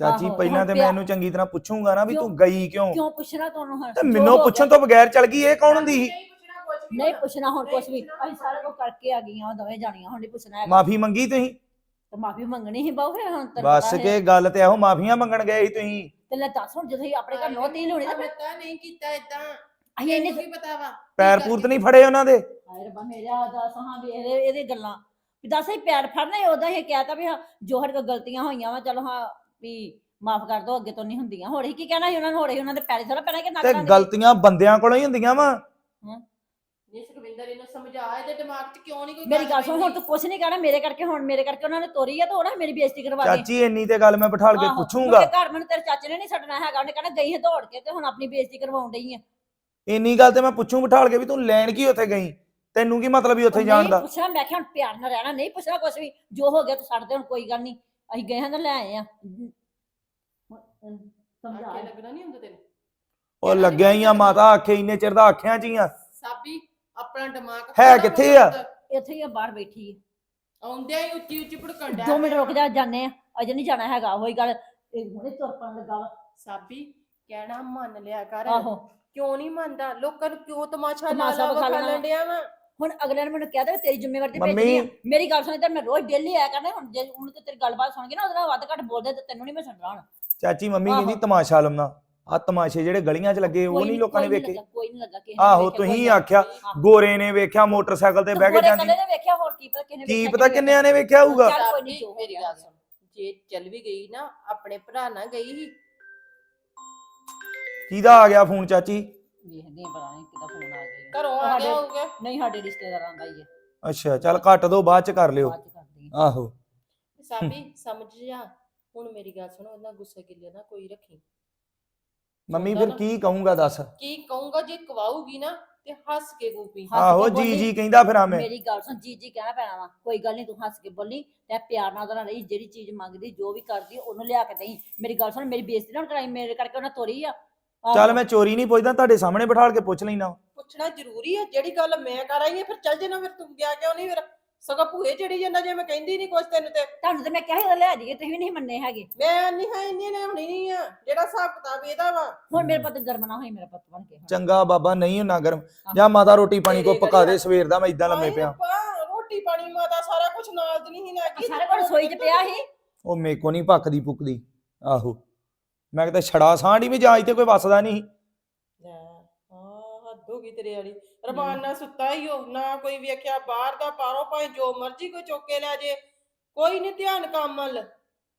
ਚਾਚੀ ਆਹੋ, ਪਹਿਲਾਂ ਹੁਣ ਤੇ ਮੈਂ ਪਿਆ- ਇਹਨੂੰ ਚੰਗੀ ਤਰ੍ਹਾਂ ਪੁੱਛੂੰਗਾ ਨਾ ਵੀ ਕਿਉਂ? ਤੂੰ ਗਈ ਕਿਉਂ? ਕਿਉਂ ਪੁੱਛਣਾ ਤੁਹਾਨੂੰ ਹੁਣ? ਤੇ ਜੋ ਮੈਨੂੰ ਹੋ ਪੁੱਛਣ ਗਿਆ- ਤੋਂ ਬਗੈਰ ਚਲ ਗਈ ਇਹ ਕੌਣ ਹੁੰਦੀ ਸੀ? ਨਹੀਂ ਪੁੱਛਣਾ ਕੁਛ ਵੀ ਨਹੀਂ ਹੁਣ। ਪੁੱਛਣਾ ਹੁਣ ਨਹੀਂ ਕੁਛ ਵੀ। ਅਸੀਂ ਸਾਰਾ ਕੁਝ ਕਰਕੇ ਆ ਗਈਆਂ ਦੋਵੇਂ ਜਾਣੀਆਂ ਹੁਣ ਨਹੀਂ ਪੁੱਛਣਾ ਹੈਗਾ। ਮਾਫੀ ਮੰਗੀ ਤੁਸੀਂ? ਤੇ ਮਾਫੀ ਮੰਗਣੀ ਸੀ ਬਾਹੂ ਫਿਰ ਹੁਣ ਤੈਨੂੰ ਬਸ ਪਤਾ ਹੈ। ਕੇ ਗੱਲ ਤੇ ਇਹੋ ਮਾਫੀਆਂ ਮੰਗਣ ਗਏ ਸੀ ਤੁਸੀਂ। ਤੇ ਲੈ ਦੱਸ ਹੁਣ ਜਦੋਂ ਅਸੀਂ ਆਪਣੇ ਘਰ ਨੋ ਤੀ ਹੋਣੀ ਤੇ ਫਿਰ ਪਤਾ ਨਹੀਂ ਕੀਤਾ ਇਦਾਂ ਅਸੀਂ ਇੰਨੇ ਕੀ ਪਤਾ ਵਾ? ਪੈਰ ਪੂਰਤ ਨਹੀਂ ਫੜੇ ਉਹਨਾਂ ਦੇ। ਹਾਏ ਰੱਬਾ ਮੇਰਾ ਦੱਸ ਹਾਂ ਵੀ ਇਹਦੇ ਇਹਦੇ ਗੱਲਾਂ। ਵੀ ਦੱਸ ਅਸੀਂ ਪੈਰ ਫੜਨਾ ਹੀ ਉਦਾਂ ਹੀ ਕਹਿਤਾ ਵੀ ਹਾਂ ਜੋ ਸਾਡੇ ਕੋਲ ਗਲਤੀਆਂ ਹੋਈਆਂ ਵਾ ਚਲੋ ਹਾਂ ਵੀ ਮਾਫ ਕਰ ਦੋ ਅੱਗੇ ਤੋਂ ਨਹੀਂ ਹੁੰਦੀਆਂ। ਹੋਰ ਹੀ ਕੀ ਕਹਿਣਾ ਸੀ ਉਹਨਾਂ ਨੂੰ? ਹੋਰ ਹੀ ਉਹਨਾਂ ਦੇ ਪੈਰੇ ਥੋੜਾ ਪੈਣਾ ਕਿ ਨਾ ਤੇ ਕਰਾਂਗੇ? ਗਲਤੀਆਂ ਬੰਦਿਆਂ ਕੋਲੋਂ ਹੀ ਹੁੰਦੀਆਂ ਵਾ। ਨਹੀਂ ਸੁਖਵਿੰਦਰ ਇਹਨੂੰ ਸਮਝਾ ਇਹਦੇ ਦਿਮਾਗ 'ਚ ਕਿਉਂ ਨਹੀਂ ਕੋਈ ਮੇਰੀ ਗੱਲ ਸੁਣ ਹੁਣ ਤੂੰ ਕੁਛ ਨਹੀਂ ਕਹਿਣਾ ਮੇਰੇ ਕਰਕੇ ਹੁਣ ਮੇਰੇ ਕਰਕੇ ਉਹਨਾਂ ਨੇ ਤੋਰੀ ਆ ਤਾਂ ਉਹਨਾਂ ਮੇਰੀ ਬੇਇੱਜ਼ਤੀ ਕਰਵਾ ਦੇ। ਚਾਚੀ ਇੰਨੀ ਤੇ ਗੱਲ ਮੈਂ ਬਿਠਾਲ ਕੇ ਆਹੋ, ਪੁੱਛੂੰਗਾ। ਘਰ ਮੈਨੂੰ ਤੇਰੇ ਚਾਚੇ ਨੇ ਨਹੀਂ ਛੱਡਣਾ ਹੈਗਾ ਉਹਨੇ ਕਹਿਣਾ ਗਈ ਹੈ ਦੌੜ ਕੇ ਤੇ ਹੁਣ ਆਪਣੀ ਬੇਇੱਜ਼ਤੀ ਕਰਵਾਉਣ ਡਈ ਆ। ਇੰਨੀ ਗੱਲ ਤੇ ਮੈਂ ਪੁੱਛੂੰ ਬਿਠਾਲ ਕੇ ਵੀ ਤੂੰ ਲੈਣ ਕੀ ਉੱਥੇ ਗਈ? ਤੈਨੂੰ ਕੀ ਮਤਲਬ ਵੀ ਉੱਥੇ ਜਾਣ ਨਹੀਂ ਦਾ? ਪੁੱਛਣਾ ਮੈਂ ਕਿਹਾ ਹੁਣ ਪਿਆਰ ਨਾਲ ਰਹਿਣਾ ਨਹੀਂ ਪੁੱਛਣਾ ਕੁਛ ਵੀ। ਜੋ ਹੋ ਗਿਆ ਤੂੰ ਛੱਡ ਦੇ ਹੁਣ ਕੋਈ ਗੱਲ ਨਹੀਂ। ਅਸੀਂ ਗਏ ਹਾਂ ਤਾਂ ਲੈ ਆਏ ਆ ਸਮਝਾ ਅੱਗੇ ਲੱਗਣਾ ਨਹੀਂ ਹੁੰਦਾ ਤੈਨੂੰ? ਉਹ ਲੱਗਿਆ ਹੀ ਆ ਮਾਤਾ ਆਖੇ ਇੰਨੇ ਚਿਰ ਦਾ ਆਖਿਆ ਚ ਹੀ ਆ। ਸਾਬੀ ਆਪਣਾ ਦਿਮਾਗ ਹੈ ਕਿੱਥੇ ਆ? ਇੱਥੇ ਹੀ ਆ ਬਾਹਰ ਬੈਠੀ ਹੈ ਆਉਂਦਿਆਂ ਹੀ ਉੱਚੀ ਉੱਚੀ ਭੜਕਣ ਡਿਆ ਦੋ ਮਿੰਟ ਰੁਕ ਜਾ ਜਾਣੇ ਆ। ਅਜੇ ਨਹੀਂ ਜਾਣਾ ਹੈਗਾ ਉਹੀ ਗੱਲ। ਇਹ ਹੁਣੇ ਤੁਰ ਪਣ ਲੱਗਾ ਵਾ। ਸਾਬੀ ਕਹਿਣਾ ਮੰਨ ਲਿਆ ਕਰ। ਆਹੋ। ਕਿਉਂ ਨਹੀਂ ਮੰਨਦਾ? ਲੋਕਾਂ ਨੂੰ ਕਿਉਂ ਤਮਾਸ਼ਾ ਲਾ ਤਮਾਸ਼ਾ ਲਾ ਵਿਖਾ। ਲੈਂਦਿਆ ਵਾ? ਹੁਣ ਅਗਲੇ ਨੇ ਮੈਨੂੰ ਕਹਿ ਦੇ ਤੇਰੀ ਜ਼ਿੰਮੇਵਾਰੀ ਤੇ ਮੰਮੀ। ਭੇਜਣੀ ਆ। ਮੇਰੀ ਗੱਲ ਸੁਣੀ ਤੇ ਮੈਂ ਰੋਜ਼ ਡੇਲੀ ਆਇਆ ਕਰਨਾ ਹੁਣ ਜੇ ਹੁਣ ਤੇ ਤੇਰੀ ਗੱਲਬਾਤ ਸੁਣ ਕੇ ਨਾ ਉਹਦੇ ਨਾਲ ਵੱਧ ਘੱਟ ਬੋਲਦੇ ਤੇ ਤੈਨੂੰ ਨਹੀਂ ਮੈਂ ਛੱਡਣਾ ਹੁਣ ਚਾਚੀ ਮੰਮੀ ਆਹੋ। ਕਹਿੰਦੀ ਤਮਾਸ਼ਾ ਲਮਨਾ ਆ ਤਮਾਸ਼ੇ ਜਿਹੜੇ ਗਲੀਆਂ 'ਚ ਲੱਗੇ ਉਹ ਕੋਈ ਨਹੀਂ ਲੋਕਾਂ ਨੇ ਕੋਈ ਵੇਖੇ। ਲੱਗਾ, ਕੋਈ ਨਹੀਂ ਲੱਗਾ ਕਿਸੇ ਨੇ ਆਹੋ ਵੇਖਿਆ, ਕੋਈ ਤੁਸੀਂ। ਆਖਿਆ। ਗੋਰੇ ਨੇ ਵੇਖਿਆ ਮੋਟਰਸਾਈਕਲ ਤੇ ਬਹਿ ਕੇ ਜਾਂਦੀ। ਕੱਲੇ ਨੇ ਵੇਖਿਆ ਹੋਰ ਕੀ ਪਤਾ ਕਿਹਨੇ ਕੀ ਪਤਾ ਕਿੰਨਿਆਂ ਨੇ ਵੇਖਿਆ ਹੋਊਗਾ। ਚੱਲ ਕੋਈ ਨੀ, ਜੋ ਹੋ ਮੇਰੀ ਗਿਆ, ਗੱਲ ਸੁਣ। ਜੇ ਚੱਲ ਵੀ ਗਈ ਨਾ ਆਪਣੇ ਭਰਾ ਨਾਲ ਗਈ ਸੀ। ਕਿਹਦਾ ਆ ਗਿਆ ਫੋਨ ਚਾਚੀ? ਵੇਖਦੇ ਆ ਪਤਾ ਨਹੀਂ ਕਿਹਦਾ ਫੋਨ ਆ ਗਿਆ। ਘਰੋਂ ਆ ਗਿਆ ਹੋਊਗਾ। ਨਹੀਂ ਸਾਡੇ ਰਿਸ਼ਤੇਦਾਰਾਂ ਦਾ ਹੀ ਹੈ ਅੱਛਾ ਚੱਲ ਕੱਟ ਦੋ ਬਾਅਦ ਚ ਕਰ ਲਿਓ। ਬਾਅਦ ਚ ਕਰਦੀ ਆ ਆਹੋ। ਸਾਬੀ ਸਮਝ ਜਾ। ਹੁਣ ਮੇਰੀ ਗੱਲ ਸੁਣੋ ਉਹਨਾਂ ਗੁੱਸੇ ਗਿੱਲੇ ਨਾ ਕੋਈ ਰੱਖੀ। ਮੰਮੀ ਫਿਰ। ਕੀ ਕਹੂੰਗਾ ਦੱਸ? ਕੀ ਕਹੂੰਗਾ ਜੇ ਕਵਾਊਗੀ ਨਾ ਤੇ ਹੱਸ ਕੇ ਕੂਪੀ ਹੱਸ ਕੇ ਆਹੋ ਜੀ ਬੋਲੀ। ਜੀ ਕਹਿੰਦਾ ਫਿਰ ਆ ਮੈਂ। ਮੇਰੀ ਗੱਲ ਸੁਣ ਜੀ ਜੀ ਕਹਿਣਾ ਪੈਣਾ ਵਾ। ਕੋਈ ਗੱਲ ਨਹੀਂ ਤੂੰ ਹੱਸ ਕੇ ਬੋਲੀ ਤੇ ਪਿਆਰ ਨਾਲ ਉਹਦੇ ਨਾਲ ਰਹੀ ਜਿਹੜੀ ਚੀਜ਼ ਮੰਗਦੀ ਜੋ ਵੀ ਕਰਦੀ ਉਹਨੂੰ ਲਿਆ ਕੇ ਦੇਈ। ਮੇਰੀ ਗੱਲ ਸੁਣ ਮੇਰੀ ਬੇਇੱਜ਼ਤੀ ਨਾ ਕਰਾਈ ਮੇਰੇ ਕਰਕੇ ਉਹਨਾਂ ਤੋਰੀ ਆ। ਚੱਲ ਮੈਂ ਚੋਰੀ ਨਹੀਂ ਪੁੱਛਦਾ ਤੁਹਾਡੇ ਸਾਹਮਣੇ ਬਿਠਾਲ ਕੇ ਪੁੱਛ ਲੈਣਾ ਪੁੱਛਣਾ ਜ਼ਰੂਰੀ ਹੈ ਜਿਹੜੀ ਗੱਲ ਮੈਂ ਕਰ ਆਈ ਹਾਂ ਫਿਰ ਚੱਲ ਜੇ ਨਾ ਫਿਰ ਤੂੰ ਗਿਆ ਕਿਉਂ ਨਹੀਂ ਫਿਰ ਸਗੋਂ ਭੂਏ ਚੜੀ ਜਾਂਦਾ ਜੇ ਮੈਂ ਕਹਿੰਦੀ ਨਹੀਂ ਕੁਛ ਤੈਨੂੰ ਤੇ। ਤੁਹਾਨੂੰ ਤੇ ਮੈਂ ਕਿਹਾ ਸੀ ਲੈ ਜਾਈਏ ਤੁਸੀਂ ਵੀ ਨਹੀਂ ਮੰਨੇ ਹੈਗੇ। ਮੈਂ ਨਹੀਂ ਹੈ ਇੰਨੀ ਨੇ ਹੋਣੀ ਨਹੀਂ ਆ ਜਿਹੜਾ ਹਿਸਾਬ ਕਿਤਾਬ ਇਹਦਾ ਵਾ। ਹੁਣ ਮੇਰੇ ਪੁੱਤ ਗਰਮ ਨਾ ਹੋਈ ਮੇਰਾ ਪੁੱਤ ਬਣ ਕੇ। ਚੰਗਾ ਬਾਬਾ ਨਹੀਂ ਹੁੰਨਾ ਗਰਮ। ਜਾਂ ਮਾਤਾ ਰੋਟੀ ਪਾਣੀ ਕੋ ਪਕਾ ਦੇ ਸਵੇਰ ਦਾ ਮੈਂ ਇਦਾਂ ਲੰਮੇ ਪਿਆ। ਰੋਟੀ ਪਾਣੀ ਮਾਤਾ ਸਾਰਾ ਕੁਝ ਨਾਲ ਦੀ ਨਹੀਂ ਲੈ ਗਈ ਸਾਰੇ ਕੋਲ ਰਸੋਈ 'ਚ ਪਿਆ ਸੀ। ਉਹ ਮੇ ਕੋ ਨਹੀਂ ਭੱਕਦੀ ਪੁੱਕਦੀ ਆਹੋ। ਮੈਂ ਕਿਤੇ ਛੜਾ ਸਾਂਢੀ ਵੀ ਜਾਂ ਇੱਥੇ ਕੋਈ ਵਸਦਾ ਨਹੀਂ ਲੈ, ਹਾਂ ਹੱਦ ਹੋ ਗਈ ਤੇਰੇ ਵਾਲੀ। ਰਬਾਨ ਨਾਲ ਸੁੱਤਾ ਹੀ ਹੋ ਨਾ ਕੋਈ ਵੇਖਿਆ ਬਾਹਰ ਦਾ ਪਾਰੋ ਭਾਵੇਂ ਜੋ ਮਰਜ਼ੀ ਕੋਈ ਚੁੱਕ ਕੇ ਲੈ ਜੇ। ਕੋਈ ਨਹੀਂ ਧਿਆਨ ਕੰਮ ਵੱਲ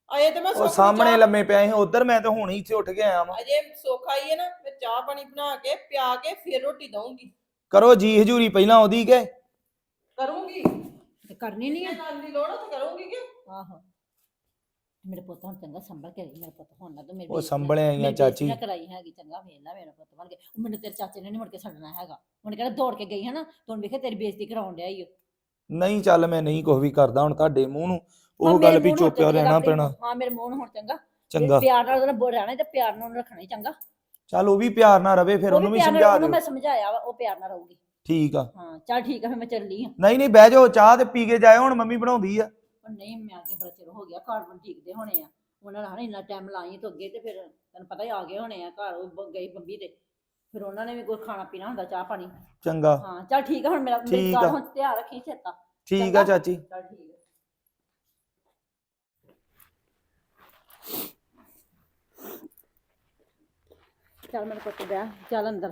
ਅਜੇ ਤੇ ਮੈਂ ਉਹ ਸੁੱਖ ਨੂੰ ਸਾਹਮਣੇ ਚਾਹ- ਲੰਮੇ ਪਿਆ ਸੀ ਉਧਰ ਮੈਂ ਤਾਂ ਹੁਣ ਹੀ ਇੱਥੇ ਉੱਠ ਕੇ ਆਇਆ ਵਾਂ। ਅਜੇ ਸੁੱਖ ਆਈ ਹੈ ਨਾ ਮੈਂ ਚਾਹ ਪਾਣੀ ਬਣਾ ਕੇ ਪਿਆ ਕੇ ਫਿਰ ਰੋਟੀ ਦਊਂਗੀ। ਕਰੋ ਜੀ ਹਜੂਰੀ ਪਹਿਲਾਂ ਉਹਦੀ ਕੇ। ਕਰੂੰਗੀ? ਤੇ ਕਰਨੀ ਨਹੀਂ ਆ। ਗੱਲ ਦੀ ਲੋੜ ਆ ਤਾਂ ਕਰੂੰਗੀ ਕਿ ਆਹੋ। ਮੇਰੇ ਪੁੱਤ ਹੁਣ ਚੰਗਾ ਸੰਭਲ ਕੇ ਰਹੀ ਮੇਰੇ ਪੁੱਤ ਹੁਣ ਨਾ ਤੂੰ ਮੇਰੀ ਉਹ ਬੇਇੱਜ਼ਤੀ ਨਾ- ਆ ਮੇਰੀ ਬੇਇੱਜ਼ਤੀ ਚਾਚੀ। ਨਾ ਕਰਾਈ ਹੈਗੀ ਚੰਗਾ ਵੇਖ ਲੈ ਮੇਰਾ ਪੁੱਤ ਬਣ ਕੇ। ਉਹ ਮੈਨੂੰ ਤੇਰੇ ਚਾਚੇ ਨੇ ਨਹੀਂ ਮੁੜ ਕੇ ਛੱਡਣਾ ਹੈਗਾ। ਹੁਣ ਕਹਿੰਦਾ ਦੌੜ ਕੇ ਗਈ ਹੈ ਨਾ ਤੂੰ ਵੇਖੇ ਤੇਰੀ ਬੇਇੱਜ਼ਤੀ ਕਰਾਉਣ ਡਿਆ ਈ ਓ। ਨਹੀਂ ਚੱਲ ਮੈਂ ਨਹੀਂ ਕੁਝ ਵੀ ਕਰਦਾ ਹੁਣ ਤੁਹਾਡੇ ਮੂੰਹ ਨੂੰ ਹਾਂ, ਉਹ ਮੇਰੇ ਗੱਲ ਵੀ ਮੂੰਹ ਨੂੰ ਚੁੱਪਿਆ ਚੰਗੀ ਰਹਿਣਾ ਆਪਣੀ- ਪੈਣਾ। ਹਾਂ ਮੇਰੇ ਮੂੰਹ ਨੂੰ ਹੁਣ ਚੰਗਾ। ਚੰਗਾ। ਪਿਆਰ ਨਾਲ ਉਹਨੇ ਬੋਲ ਰਹਿਣਾ ਤੇ ਪਿਆਰ ਨਾਲ ਉਹਨੂੰ ਰੱਖਣਾ ਹੀ ਚੰਗਾ। ਚੱਲ ਉਹ ਵੀ ਪਿਆਰ ਨਾਲ ਰਵੇ ਫਿਰ ਉਹ ਉਹਨੂੰ ਵੀ ਪਿਆਰ ਨਾਲ- ਸਮਝਾ ਉਹਨੂੰ ਦਿਓ। ਮੈਂ ਸਮਝਾਇਆ ਵਾ ਉਹ ਪਿਆਰ ਨਾਲ ਰਹੂਗੀ। ਠੀਕ ਆ। ਹਾਂ ਚੱਲ ਠੀਕ ਆ ਫਿਰ ਮੈਂ ਚੱਲੀ ਹਾਂ ਨਹੀਂ ਨਹੀਂ ਬਹਿ ਜਾਓ ਚਾਹ ਤੇ ਪੀ ਕੇ ਜਾਇਓ ਹੁਣ ਮੰਮੀ ਬਣਾਉਂਦੀ ਆ। ਪਰ ਨਹੀਂ ਮੈਂ ਅੱਗੇ ਬੜਾ ਚਿਰ ਹੋ ਗਿਆ ਘਰ ਬਣ ਠੀਕਦੇ ਹੋਣੇ ਆ। ਉਹਨਾਂ ਨੇ ਹਨਾ ਇੰਨਾ ਟਾਈਮ ਲਾਈ ਤੋਂ ਅੱਗੇ ਤੇ ਫਿਰ ਤੈਨੂੰ ਪਤਾ ਹੀ ਆ ਗਏ ਹੋਣੇ ਆ ਘਰ ਉਹ ਬ- ਗਈ ਬੰਬੀ ਤੇ। ਫਿਰ ਉਹਨਾਂ ਨੇ ਵੀ ਕੋਈ ਖਾਣਾ ਪੀਣਾ ਹੁੰਦਾ ਚਾਹ ਪਾਣੀ। ਚੰਗਾ। ਹਾਂ ਚੱਲ ਠੀਕ ਆ ਹੁਣ ਮੇਰਾ ਮੇਰੀ ਠੀਕ ਗੱਲ ਆ। ਹੁਣ ਧਿਆਨ ਰੱਖੀ ਚੇਤਾ। ਠੀਕ ਆ ਚੰਗਾ। ਚਾਚੀ। ਚੱਲ ਠੀਕ ਆ। ਚੱਲ ਮੇਰੇ ਕੋਲ ਬਹਿ ਚੱਲ ਅੰਦਰ।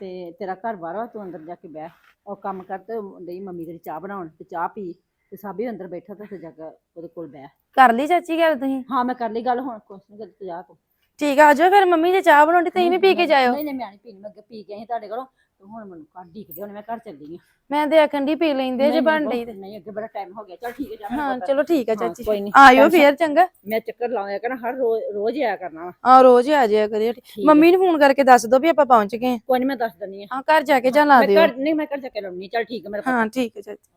ਤੇ ਤੇਰਾ ਘਰ ਬਾਹਰ ਵਾ ਤੂੰ ਅੰਦਰ ਜਾ ਕੇ ਬਹਿ। ਉਹ ਕੰਮ ਕਰ ਤੇ ਲਈ ਮੰਮੀ ਤੇਰੀ ਚਾਹ ਬਣਾਉਣ ਤੇ ਚਾਹ ਪੀ। ਤੇ ਸਾਬੀ ਅੰਦਰ ਬੈਠਾ ਤੇ ਉੱਥੇ ਜਾ ਕੇ ਉਹਦੇ ਕੋਲ ਬਹਿ। ਕਰ ਲਈ ਚਾਚੀ ਗੱਲ ਤੁਸੀਂ? ਹਾਂ ਮੈਂ ਕਰ ਲਈ ਗੱਲ ਹੁਣ ਕੁਛ ਨਹੀਂ ਕਰ ਤੂੰ ਜਾ ਤੂੰ। ਠੀਕ ਆ ਆਜੋ ਫਿਰ ਮੰਮੀ ਜੇ ਚਾਹ ਬਣਾਉਂਦੀ ਤੁਸੀਂ ਵੀ ਪੀ ਕੇ ਜਾਇਓ। ਨਹੀਂ ਨਹੀਂ ਮੈਂ ਨਹੀਂ ਪੀਣੀ ਮੈਂ ਅੱਗੇ ਪੀ ਕੇ ਆਈ ਤੁਹਾਡੇ ਕੋਲੋਂ ਤੇ ਹੁਣ ਮੈਨੂੰ ਘਰ ਢੀਕਦੇ ਹੁਣ ਮੈਂ ਘਰ ਚੱਲੀ ਆ। ਮੈਂ ਤੇ ਆਖਣ ਦੀ ਪੀ ਲੈਂਦੇ ਜੇ ਬਣ ਤੇ। ਨਹੀਂ ਅੱਗੇ ਬੜਾ ਟਾਈਮ ਹੋ ਗਿਆ ਚਲ ਠੀਕ ਹੈ ਜਾ ਹਾਂ। ਚਲੋ ਠੀਕ ਆ ਹਾਂ, ਚਾਚੀ ਕੋਈ ਨੀ, ਆਇਓ ਫੇਰ ਚੰਗਾ। ਮੈਂ ਚੱਕਰ ਲਾਉਂਦਾ ਕਰਨਾ ਹਰ ਰੋਜ਼ ਆਇਆ ਕਰਨਾ ਆ ਰੋਜ਼ ਹੀ ਆ ਜਾਇਆ ਕਰਿਓ ਠੀਕ। ਮੰਮੀ ਨੂੰ ਫੋਨ ਕਰਕੇ ਦੱਸ ਦਿਓ ਵੀ ਆਪਾਂ ਪਹੁੰਚ ਗਏ ਕੋਈ ਨਹੀਂ ਮੈਂ ਦੱਸ ਦਿੰਦੀ ਆ। ਹਾਂ ਘਰ ਜਾ ਕੇ ਜਾਂ ਲਾ ਮੈਂ ਦਿਓ। ਘਰ ਨਹੀਂ ਮੈਂ ਘਰ ਜਾ ਕੇ ਲਾਉਣੀ ਚਲ ਠੀਕ ਹੈ ਮੇਰੇ। ਹਾਂ ਠੀਕ ਹੈ ਚਾਚੀ।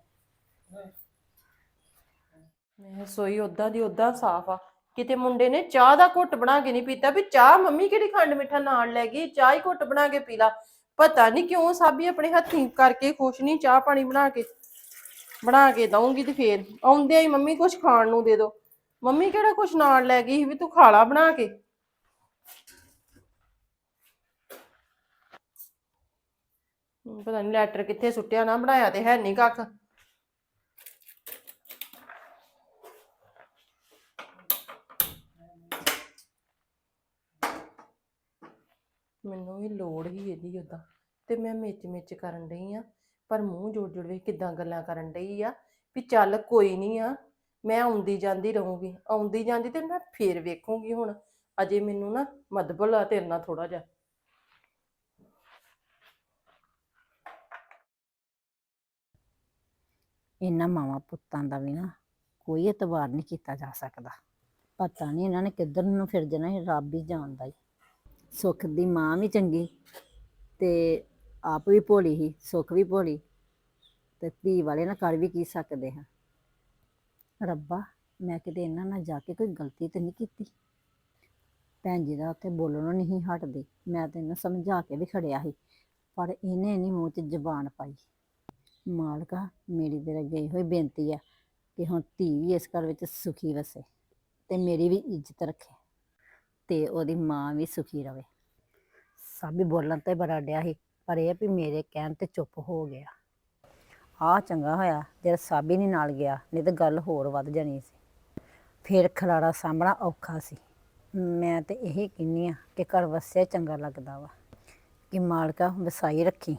ਮੈਂ ਰਸੋਈ ਉਦਾਂ ਦੀ ਉਦਾਂ ਸਾਫ਼ ਆ। ਕਿਤੇ ਮੁੰਡੇ ਨੇ ਚਾਹ ਦਾ ਘੁੱਟ ਬਣਾ ਕੇ ਨਹੀਂ ਪੀਤਾ ਵੀ ਚਾਹ ਮੰਮੀ ਕਿਹੜੀ ਖੰਡ ਮਿੱਠਾ ਨਾਲ ਲੈ ਗਈ, ਚਾਹ ਹੀ ਘੁੱਟ ਬਣਾ ਕੇ ਪੀ ਲਾ। ਪਤਾ ਨਹੀਂ ਕਿਉਂ ਸਾਬੀ ਆਪਣੇ ਹੱਥੀਂ ਕਰਕੇ ਖੁਸ਼ ਨਹੀਂ ਚਾਹ ਪਾਣੀ ਬਣਾ ਕੇ। ਬਣਾ ਕੇ ਦਊਂਗੀ ਤੇ ਫੇਰ ਆਉਂਦੇ ਹੀ ਮੰਮੀ ਕੁਝ ਖਾਣ ਨੂੰ ਦੇ ਦੋ। ਮੰਮੀ ਕਿਹੜਾ ਕੁਝ ਨਾਲ ਲੈ ਗਈ ਵੀ ਤੂੰ ਖਾ ਲਾ ਬਣਾ ਕੇ। ਪਤਾ ਨਹੀਂ ਲੈਟਰ ਕਿੱਥੇ ਸੁੱਟਿਆ ਨਾ ਬਣਾਇਆ ਤੇ ਹੈ ਨਹੀਂ ਕੱਖ। ਮੈਨੂੰ ਵੀ ਲੋੜ ਹੀ ਇਹਦੀ ਓਦਾਂ। ਤੇ ਮੈਂ ਮਿੱਚ ਮਿੱਚ ਕਰਨ ਡਈ ਆ, ਪਰ ਮੂੰਹ ਜੋੜ ਜੋੜ ਵੇ ਕਿਦਾਂ ਗੱਲਾਂ ਕਰਨ ਡਈ ਆ, ਵੀ ਚੱਲ ਕੋਈ ਨਹੀਂ ਆ, ਮੈਂ ਆਉਂਦੀ ਜਾਂਦੀ ਰਹੂੰਗੀ। ਆਉਂਦੀ ਜਾਂਦੀ ਤੇ ਮੈਂ ਫੇਰ ਵੇਖੂੰਗੀ ਹੁਣ, ਅਜੇ ਮੈਨੂੰ ਨਾ ਮਦਬਲ ਆ ਤੇਰੇ ਨਾਲ ਥੋੜਾ ਜਿਹਾ। ਇਹਨਾਂ ਮਾਵਾਂ ਪੁੱਤਾਂ ਦਾ ਵੀ ਨਾ ਕੋਈ ਇਤਬਾਰ ਨਹੀਂ ਕੀਤਾ ਜਾ ਸਕਦਾ। ਪਤਾ ਨਹੀਂ ਇਹਨਾਂ ਨੇ ਕਿੱਧਰ ਨੂੰ ਫਿਰ ਜਾਣਾ ਇਹ ਰੱਬ ਹੀ ਜਾਣਦਾ ਈ। ਸੁੱਖ ਦੀ ਮਾਂ ਵੀ ਚੰਗੀ ਤੇ ਆਪ ਵੀ ਭੋਲੀ ਹੀ ਸੁੱਖ ਵੀ ਭੋਲੀ ਤੇ ਧੀ ਵਾਲੇ ਨਾਲ ਕਰ ਵੀ ਕੀ ਸਕਦੇ ਹਾਂ। ਰੱਬਾ, ਮੈਂ ਕਿਤੇ ਇਹਨਾਂ ਨਾਲ ਜਾ ਕੇ ਕੋਈ ਗਲਤੀ ਤੇ ਨਹੀਂ ਕੀਤੀ। ਭੈਣ ਜੀ ਦਾ ਉੱਥੇ ਬੋਲਣੋਂ ਨਹੀਂ ਹਟਦੀ, ਮੈਂ ਤੇ ਇਹਨੂੰ ਸਮਝਾ ਕੇ ਵੀ ਖੜਿਆ ਸੀ, ਪਰ ਇਹਨੇ ਨਹੀਂ ਮੂੰਹ 'ਚ ਜ਼ਬਾਨ ਪਾਈ। ਮਾਲਕਾ, ਮੇਰੀ ਤੇਰੇ ਗਈ ਹੋਈ ਬੇਨਤੀ ਆ ਕਿ ਹੁਣ ਧੀ ਵੀ ਇਸ ਘਰ ਵਿੱਚ ਸੁਖੀ ਵਸੇ ਤੇ ਮੇਰੀ ਵੀ ਇੱਜ਼ਤ ਰੱਖੇ। ਤੇ ਉਹਦੀ ਮਾਂ ਵੀ ਸੁਖੀ ਰਵੇ। ਸਾਬੀ ਬੋਲਣ ਤੇ ਬੜਾ ਡਿਆ ਸੀ, ਪਰ ਇਹ ਵੀ ਮੇਰੇ ਕਹਿਣ ਤੇ ਚੁੱਪ ਹੋ ਗਿਆ। ਆ ਚੰਗਾ ਹੋਇਆ ਜਿਹੜਾ ਸਾਬੀ ਨਹੀਂ ਨਾਲ ਗਿਆ, ਨਹੀਂ ਤਾਂ ਗੱਲ ਹੋਰ ਵੱਧ ਜਾਣੀ ਸੀ। ਫਿਰ ਖਲਾਰਾ ਸਾਂਭਣਾ ਔਖਾ ਸੀ। ਮੈਂ ਤੇ ਇਹੀ ਕਹਿੰਨੀ ਆ ਕਿ ਘਰ ਵਸਿਆ ਚੰਗਾ ਲੱਗਦਾ ਵਾ, ਕਿ ਮਾਲਕਾ ਵਸਾਈ ਰੱਖੀ।